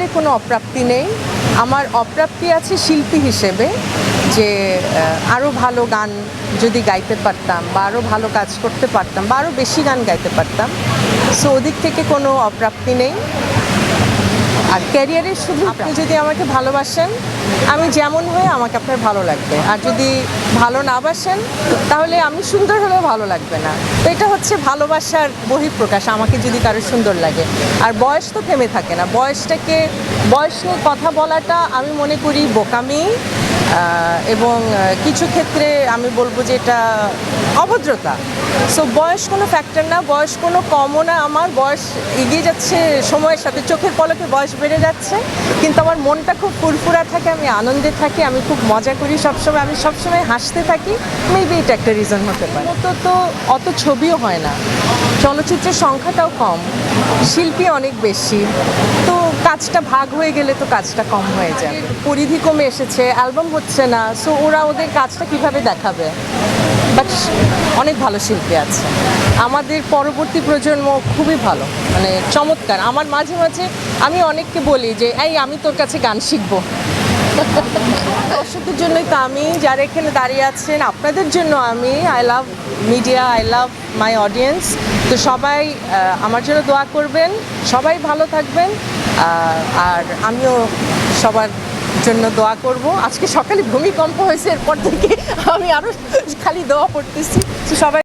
ক্যারিয়ারে কোনো অপ্রাপ্তি নেই। আমার অপ্রাপ্তি আছে শিল্পী হিসেবে যে আরও ভালো গান যদি গাইতে পারতাম বা আরও ভালো কাজ করতে পারতাম বা আরও বেশি গান গাইতে পারতাম। সো ওদিক থেকে কোনো অপ্রাপ্তি নেই। আর ক্যারিয়ারের শুধু আপনি যদি আমাকে ভালোবাসেন আমি যেমন হয়ে আমাকে আপনার ভালো লাগবে। আর যদি ভালো না বাসেন তাহলে আমি সুন্দর হলেও ভালো লাগবে না। তো এটা হচ্ছে ভালোবাসার বহিঃপ্রকাশ আমাকে যদি কারও সুন্দর লাগে। আর বয়স তো থেমে থাকে না। বয়সটাকে বয়স নিয়ে কথা বলাটা আমি মনে করি বোকামি এবং কিছু ক্ষেত্রে আমি বলব যে এটা অভদ্রতা। সো বয়স কোনো ফ্যাক্টর না, বয়স কোনো কমও না, আমার বয়স এগিয়ে যাচ্ছে সময়ের সাথে, চোখের পলকে বয়স বেড়ে যাচ্ছে, কিন্তু আমার মনটা খুব ফুরফুরা থাকে, আমি আনন্দে থাকি, আমি খুব মজা করি সবসময়, আমি সবসময় হাসতে থাকি মেবি এটা একটা রিজন হতে পারে। তো তো অত ছবিও হয় না, চলচ্চিত্রের সংখ্যাটাও কম, শিল্পী অনেক বেশি, তো কাজটা ভাগ হয়ে গেলে তো কাজটা কম হয়ে যায় পরিধি কমে এসেছে, অ্যালবাম হচ্ছে না সো ওরা ওদের কাজটা কীভাবে দেখাবে? বাট অনেক ভালো শিল্পী আছে। আমাদের পরবর্তী প্রজন্ম খুবই ভালো মানে চমৎকার। আমার মাঝে মাঝে আমি অনেককে বলি যে, এই, আমি তোর কাছে গান শিখব। দর্শকদের জন্যই তো আমি, যারা এখানে দাঁড়িয়ে আছেন, আপনাদের জন্য আমি I love media I love my audience তো সবাই আমার জন্য দোয়া করবেন, সবাই ভালো থাকবেন আর আমিও সবার জন্য দোয়া করব। আজকে সকালে ভূমিকম্প হয়েছে, এরপর থেকে আমি আরও খালি দোয়া পড়তেছি। সবাই